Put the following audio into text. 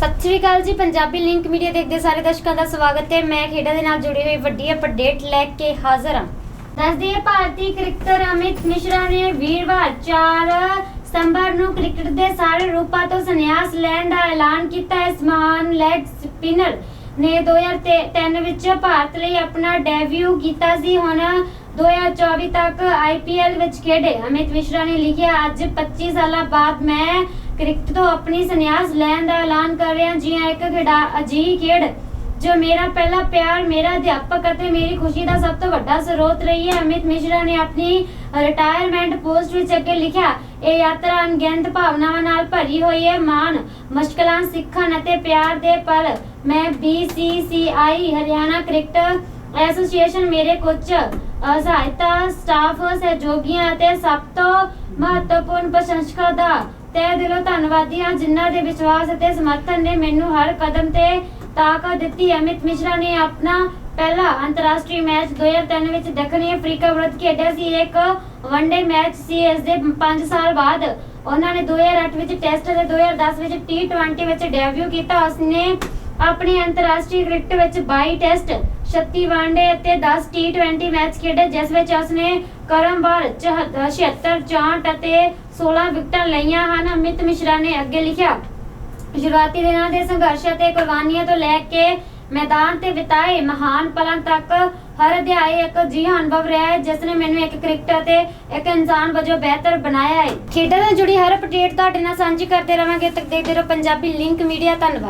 ਸਤਿ ਸ਼੍ਰੀ ਅਕਾਲ ਜੀ, Punjabi link media ਦੇਖਦੇ ਸਾਰੇ ਦਰਸ਼ਕਾਂ ਦਾ ਸਵਾਗਤ ਹੈ। ਮੈਂ ਖੇਡਾਂ ਦੇ ਨਾਲ ਜੁੜੀ ਹੋਈ ਵੱਡੀ ਅਪਡੇਟ ਲੈ ਕੇ ਹਾਜ਼ਰ ਹਾਂ। ਦੱਸਦੀ ਹੈ, ਭਾਰਤੀ ਕ੍ਰਿਕਟਰ ਅਮਿਤ ਮਿਸ਼ਰਾ ਨੇ ਵੀਰਵਾਰ 4 ਸਤੰਬਰ ਨੂੰ ਕ੍ਰਿਕਟ ਦੇ ਸਾਰੇ ਰੂਪਾਂ ਤੋਂ ਸੰਨਿਆਸ ਲੈਣ ਦਾ ਐਲਾਨ ਕੀਤਾ। ਹੈ ਇਸ ਮਹਾਨ ਲੈਗ ਸਪਿਨਰ ਨੇ 2003 ਵਿੱਚ ਭਾਰਤ ਲਈ ਆਪਣਾ ਡੈਬਿਊ ਕੀਤਾ ਸੀ। ਹੁਣ 2024 ਤੱਕ ਆਈਪੀਐਲ ਵਿੱਚ ਖੇਡੇ। ਅਮਿਤ ਮਿਸ਼ਰਾ ਨੇ ਲਿਖਿਆ, ਅੱਜ 25 ਸਾਲਾਂ ਬਾਅਦ ਮੈਂ ਕ੍ਰਿਕਟ ਤੋਂ ਆਪਣੀ ਸੰਨਿਆਸ ਲੈਣ ਦਾ ਐਲਾਨ ਕਰ ਰਿਹਾ ਜੀ ਇੱਕ ਖੇਡਾ ਅਜਿਹੀ ਖੇਡ ਜੋ ਮੇਰਾ ਪਹਿਲਾ ਪਿਆਰ, ਮੇਰਾ ਅਧਿਆਪਕ ਅਤੇ ਮੇਰੀ ਖੁਸ਼ੀ ਦਾ ਸਭ ਤੋਂ ਵੱਡਾ ਸਰੋਤ ਰਹੀ ਹੈ। ਅਮਿਤ ਮਿਸ਼ਰਾ ਨੇ ਆਪਣੀ ਰਿਟਾਇਰਮੈਂਟ ਪੋਸਟ ਵਿੱਚ ਅੱਗੇ ਲਿਖਿਆ, ਇਹ ਯਾਤਰਾ ਅਣਗਿਣਤ ਭਾਵਨਾਵਾਂ ਨਾਲ ਭਰੀ ਹੋਈ ਹੈ। ਮਾਣ, ਮੁਸ਼ਕਲਾਂ, ਸਿੱਖਣ ਅਤੇ ਪਿਆਰ ਦੇ ਪਲ। ਮੈਂ BCCI ਹਰਿਆਣਾ ਕ੍ਰਿਕਟ ਐਸੋਸੀਏਸ਼ਨ, ਮੇਰੇ ਕੁਝ ਸਹਾਇਤਾ ਸਟਾਫ ਸਹਿਯੋਗੀਆਂ ਅਤੇ ਸਭ ਤੋਂ ਮਹੱਤਵਪੂਰਨ ਪ੍ਰਸ਼ੰਸਕਾਂ ਦਾ ਤਹਿ ਦਿਲੋਂ ਧੰਨਵਾਦੀ ਹਾਂ ਜਿਨ੍ਹਾਂ ਦੇ ਵਿਸ਼ਵਾਸ ਅਤੇ ਸਮਰਥਨ ਨੇ ਮੈਨੂੰ ਹਰ ਕਦਮ ਤੇ ਤਾਕਤ ਦਿੱਤੀ। ਅਮਿਤ ਮਿਸ਼ਰਾ ਨੇ ਆਪਣਾ ਪਹਿਲਾ ਅੰਤਰਰਾਸ਼ਟਰੀ ਮੈਚ 2003 ਵਿੱਚ ਦੱਖਣੀ ਅਫਰੀਕਾ ਵਿਰੁੱਧ ਖੇਡਿਆ ਸੀ। ਇਹ ਇੱਕ ਵਨਡੇ ਮੈਚ ਸੀ। ਇਸ ਦੇ 5 ਸਾਲ ਬਾਅਦ ਉਹਨਾਂ ਨੇ 2008 ਵਿੱਚ ਟੈਸਟ ਅਤੇ 2010 ਵਿੱਚ T20 ਵਿੱਚ ਡੈਬਿਊ ਕੀਤਾ। ਉਸਨੇ ਆਪਣੀ ਅੰਤਰਰਾਸ਼ਟਰੀ ਕ੍ਰਿਕਟ ਵਿੱਚ 22 ਟੈਸਟ 36 ਵਨਡੇ ਅਤੇ 10 T20 ਮੈਚ ਖੇਡੇ, ਜਿਸ ਵਿੱਚ ਉਸਨੇ ਕਰਮਵਾਰ 76 64 ਅਤੇ 16 ਵਿਕਟਾਂ ਲਈਆਂ ਹਨ, ਅਮਿਤ ਮਿਸ਼ਰਾ ਨੇ ਅੱਗੇ ਲਿਖਿਆ। ਸ਼ੁਰੂਆਤੀ ਦਿਨਾਂ ਦੇ ਸੰਘਰਸ਼ ਅਤੇ ਕੁਰਬਾਨੀਆਂ ਤੋਂ ਲੈ ਕੇ ਮੈਦਾਨ ਤੇ ਬਿਤਾਏ ਮਹਾਨ ਪਲਾਂ ਤੱਕ, ਹਰ ਅਧਿਆਇ ਇੱਕ ਅਜਿਹਾ ਅਨੁਭਵ ਰਿਹਾ ਹੈ ਜਿਸ ਨੇ ਮੈਨੂੰ ਇੱਕ ਕ੍ਰਿਕਟਰ ਤੇ ਇੱਕ ਇਨਸਾਨ ਵਜੋਂ ਬਿਹਤਰ ਬਣਾਇਆ ਹੈ। ਖੇਡਾਂ ਨਾਲ ਜੁੜੀ ਹਰ ਅਪਡੇਟ ਤੁਹਾਡੇ ਨਾਲ ਸਾਂਝੀ ਕਰਦੇ ਰਵਾਂਗੇ। ਤੱਕ ਦੇਖਦੇ ਰਹੋ ਪੰਜਾਬੀ ਲਿੰਕ ਮੀਡੀਆ ਧੰਨਵਾਦ।